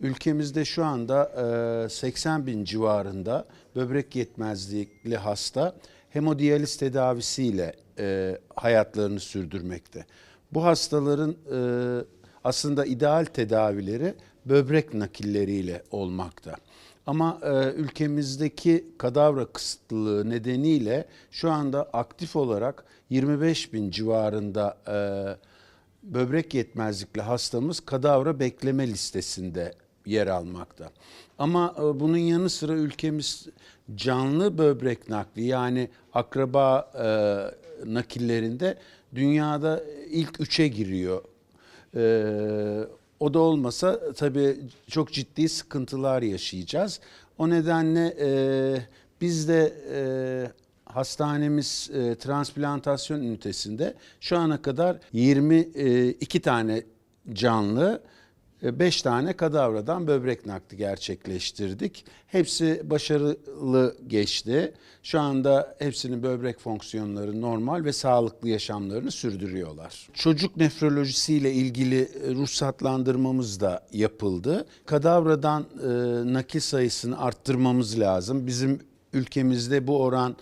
Ülkemizde şu anda e, 80 bin civarında böbrek yetmezlikli hasta hemodiyaliz tedavisiyle e, hayatlarını sürdürmekte. Bu hastaların e, aslında ideal tedavileri böbrek nakilleriyle olmakta. Ama e, ülkemizdeki kadavra kısıtlılığı nedeniyle şu anda aktif olarak 25 bin civarında e, böbrek yetmezlikli hastamız kadavra bekleme listesinde yer almakta. Ama e, bunun yanı sıra ülkemiz canlı böbrek nakli yani akraba e, nakillerinde dünyada ilk üçe giriyor. E, o da olmasa tabii çok ciddi sıkıntılar yaşayacağız. O nedenle e, biz de e, hastanemiz e, transplantasyon ünitesinde şu ana kadar 22 tane canlı, 5 tane kadavradan böbrek nakli gerçekleştirdik. Hepsi başarılı geçti. Şu anda hepsinin böbrek fonksiyonları normal ve sağlıklı yaşamlarını sürdürüyorlar. Çocuk nefrolojisiyle ilgili e, ruhsatlandırmamız da yapıldı. Kadavradan e, nakil sayısını arttırmamız lazım. Bizim ülkemizde bu oran e,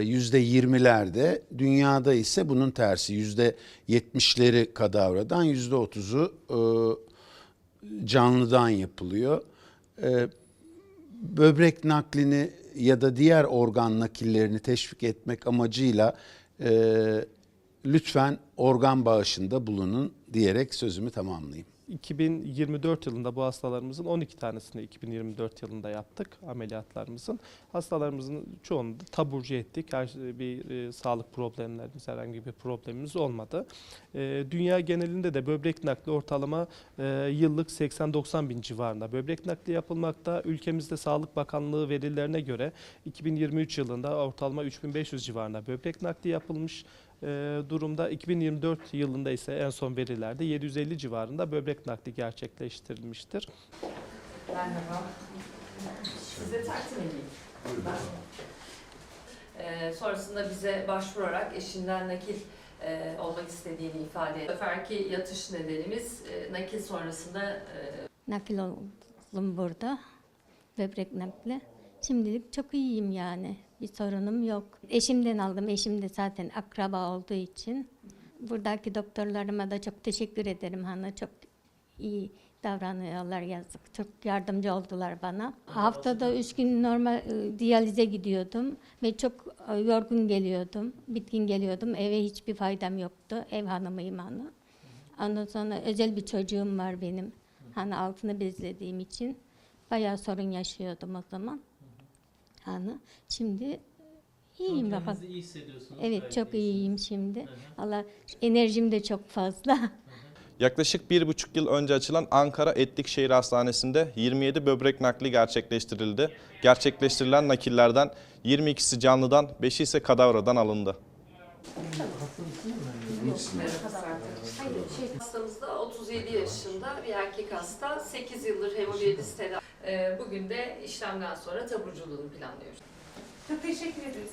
yüzde yirmilerde, dünyada ise bunun tersi yüzde yetmişleri kadavradan, yüzde otuzu e, canlıdan yapılıyor. E, Böbrek naklini ya da diğer organ nakillerini teşvik etmek amacıyla e, lütfen organ bağışında bulunun diyerek sözümü tamamlayayım. 2024 yılında bu hastalarımızın 12 tanesini 2024 yılında yaptık ameliyatlarımızın. Hastalarımızın çoğunu da taburcu ettik. Her şey- bir e, sağlık problemlerimiz herhangi bir problemimiz olmadı. E, dünya genelinde de böbrek nakli ortalama e, yıllık 80-90 bin civarında böbrek nakli yapılmakta. Ülkemizde Sağlık Bakanlığı verilerine göre 2023 yılında ortalama 3500 civarında böbrek nakli yapılmış durumda. 2024 yılında ise en son verilerde 750 civarında böbrek nakli gerçekleştirilmiştir. Merhaba. Size takdim edeyim. Ee, sonrasında bize başvurarak eşinden nakil e, olmak istediğini ifade etti. Seferki yatış nedenimiz e, nakil sonrasında e, Nakil oldum burada. Böbrek nakli. Şimdilik çok iyiyim yani. Bir sorunum yok. Eşimden aldım. Eşim de zaten akraba olduğu için. Buradaki doktorlarıma da çok teşekkür ederim Hanna. Çok iyi davranıyorlar yazık. Çok yardımcı oldular bana. Haftada üç gün normal e, diyalize gidiyordum ve çok e, yorgun geliyordum. Bitkin geliyordum. Eve hiçbir faydam yoktu. Ev hanımıyım Hanna. Ondan sonra özel bir çocuğum var benim. Hani altını bezlediğim için bayağı sorun yaşıyordum o zaman. Hani şimdi iyiyim bakalım. Kendinizi iyi hissediyorsunuz. Evet çok iyisiniz. iyiyim şimdi. Hı hı. Allah enerjim de çok fazla. Yaklaşık bir buçuk yıl önce açılan Ankara Etlik Şehir Hastanesi'nde 27 böbrek nakli gerçekleştirildi. Gerçekleştirilen nakillerden 22'si canlıdan, 5'i ise kadavradan alındı. Hastamız da 37 yaşında bir erkek hasta. 8 yıldır hemodiyaliz tedavi. Ee, bugün de işlemden sonra taburculuğunu planlıyoruz. Çok teşekkür ederiz.